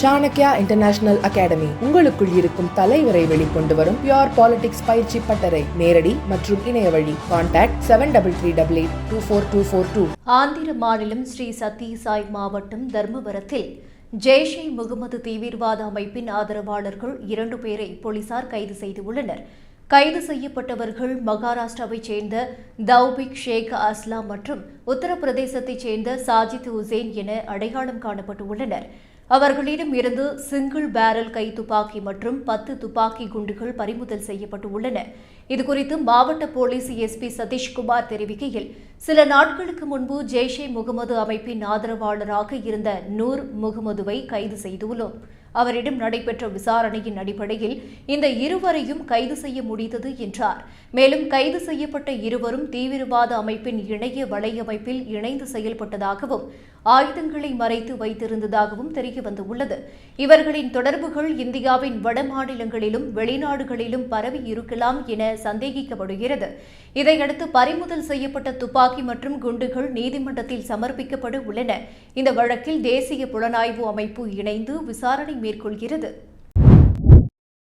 Chanakya international academy உங்களுக்குள் இருக்கும் தலைவரை வெளிக்கொண்டு வரும் பியோர் பாலிடிக்ஸ் பயிற்சி பட்டறை. நேரடி மற்றும் இணைய வழி. Contact seven double three double eight two four two four two Andhra மாநிலம் ஸ்ரீ சத்தீசாய் மாவட்டம் தர்மபுரத்தில் ஜெய்ஷே முகமது தீவிரவாத அமைப்பின் ஆதரவாளர்கள் இரண்டு பேரை போலீசார் கைது செய்துள்ளனர். கைது செய்யப்பட்டவர்கள் மகாராஷ்டிராவைச் சேர்ந்த தௌபிக் ஷேக் அஸ்லாம் மற்றும் உத்தரப்பிரதேசத்தைச் சேர்ந்த சாஜித் உசேன் என அடையாளம் காணப்பட்டுள்ளனர். அவர்களிடம் இருந்து சிங்கிள் பேரல் கை துப்பாக்கி மற்றும் பத்து துப்பாக்கி குண்டுகள் பறிமுதல் செய்யப்பட்டு உள்ளன இதுகுறித்து மாவட்ட போலீஸ் எஸ்பி சதீஷ்குமார் தெரிவிக்கையில் சில நாட்களுக்கு முன்பு ஜெய்ஷே முகமது அமைப்பின் ஆதரவாளராக இருந்த நூர் முகமதுவை கைது செய்துள்ளோம். அவரிடம் நடைபெற்ற விசாரணையின் அடிப்படையில் இந்த இருவரையும் கைது செய்ய முடிந்தது என்றார். மேலும் கைது செய்யப்பட்ட இருவரும் தீவிரவாத அமைப்பின் இணைய வலையமைப்பில் இணைந்து செயல்பட்டதாகவும் ஆயுதங்களை மறைத்து வைத்திருந்ததாகவும் தெரியவந்துள்ளது இவர்களின் தொடர்புகள் இந்தியாவின் வட மாநிலங்களிலும் வெளிநாடுகளிலும் பரவி இருக்கலாம் என சந்தேகிக்கப்படுகிறது. இதையடுத்து பறிமுதல் செய்யப்பட்ட துப்பாக்கி மற்றும் குண்டுகள் நீதிமன்றத்தில் சமர்ப்பிக்கப்பட உள்ளன. இந்த வழக்கில் தேசிய புலனாய்வு அமைப்பு இணைந்து விசாரணை மேற்கொள்கிறது.